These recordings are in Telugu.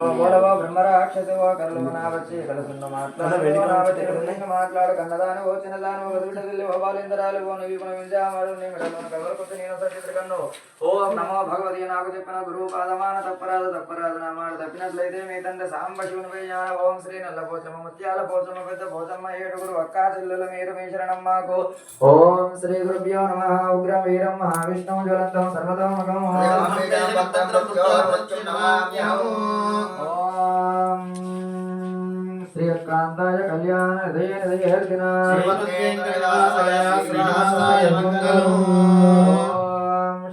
మూడవ బ్రహ్మరాక్షసవ కర్లమనావచ్చి కలసున్న మాట్లాడు. మాట్లాడు కన్నదాని ఓ చిన్నదాని ఒక దుడ్డ వెళ్ళి ఓ బాలేంద్రాలు ఓ నివి వింజామాడు నీ మెడలోన కవల కొత్త నేను సచిత్ర కన్ను ఓం నమో భగవతి నాకు చెప్పిన గురువు పాదమాన తప్పరాదు తప్పరాదు నా మాట తప్పినట్లయితే మీ తండ్రి సాంబ వేయాల ఓం శ్రీ నల్ల పోచమ్మ ముత్యాల పోచమ్మ పెద్ద పోచమ్మ ఏడుగురు అక్కా చెల్లెల మీరు మీ శరణం మాకు. ఓం శ్రీ గురుభ్యో నమ. ఉగ్రం వీరం మహావిష్ణువు జ్వలంతం సర్వతోముఖం శ్రీకాంతాయ కళ్యాణ హృదయ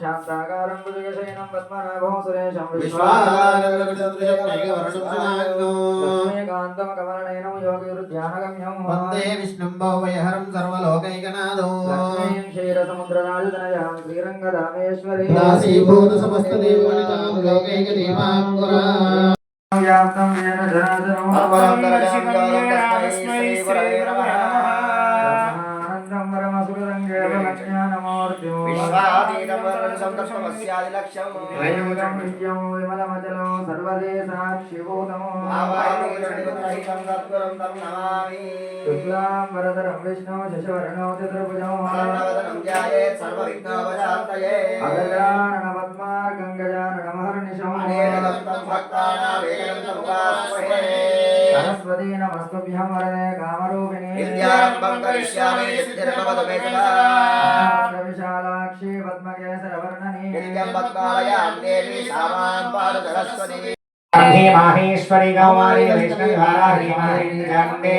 శాంతాకారం భుజగశయనం పద్మనాభం సురేశం లక్ష్మీకాంతం కమలనయనం యోగిరుధ్యానగమ్యం వందే విష్ణుం భవయహరం సర్వలోకైకనాథో సమస్త లోకైక దేవాంకురా వ్యాప్తం येन జనార్దనం నిత్యం విమలమచలో సర్వదేశాక్షిభూతమో శుక్లాం వరదరం విష్ణు శశివర్ణో చతుర్భుజం. అగజానన పద్మార్గం గజానన మహర్నిశం. సరస్వతీ నమస్తుభ్యం వరదే కామరూపిణి విశాలాక్షి పద్మకేసరవర్ణని. మాహేశ్వరి గౌమారి వైష్ణవి వారాహి మాహేంద్ర చాముండే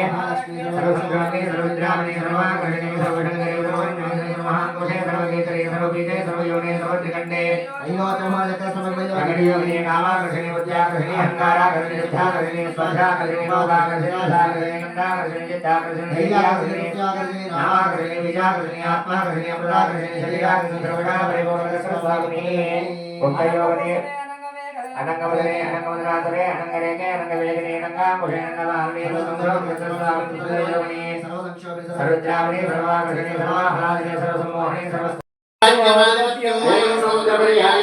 సర్వసంక్రాంతి సర్వద్రామణి సర్వాకరణి సర్వశంకరి సర్వజ్ఞాని సర్వత్రికండే అగడియోగిని కామాకర్షణి ఉద్యాకర్షణి అహంకారాకర్షణి యుద్ధాకర్షణి స్పర్శాకర్షణి మోగాకర్షణి రసాకర్షణి గంధాకర్షణి చిత్తాకర్షణి ధైర్యాకర్షణి నామాకర్షణి విజయాకర్షణి ఆత్మాకర్షణి అమృతాకర్షణి శరీరాకర్షణి సర్వదా పరిపూర్ణ సర్వస్వామిని ఒక్కయోగని అనంగమదనే అనంగమదరాతరే అనంగరేకే అనంగవేగనే అనంగాముషే అనంగవాల్మీ సుందరం చతుర్స్వామి సుదయోని సర్వద్రామణి సర్వాకర్షణి సర్వాహ్లాదిని సర్వసమ్మోహని సర్వ మహాదేవాయ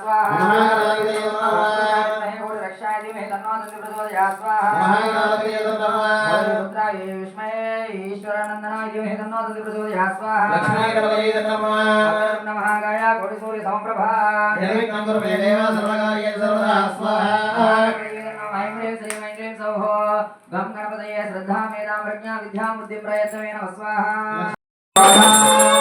స్వాహా హే కోటి రక్షాయ హే తన్నో దంతి ప్రచోదయాత్ प्रदये श्रद्धामेधां प्रज्ञा विद्या बुद्धि प्रयत्न स्वाहा।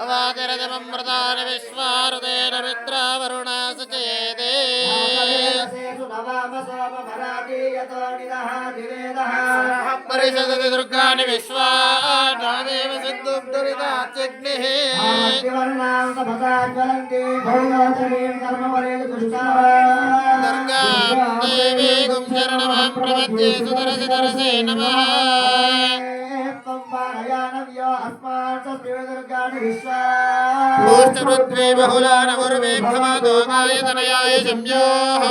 అవాదిరజమమృతాని విశ్వారుదేన మిత్రావరుణా సచేదే పరిషదతి దుర్గాని విశ్వానాదేవ సిద్ధుం దురితాత్యగ్నిః దుర్గాం దేవీగుం శరణమహం ప్రపద్యే సుదరసి దరసే నమః మూర్తపృథ్వీ బహుళానముర్వే భ్రమదోగాయతనయాయ శంయోః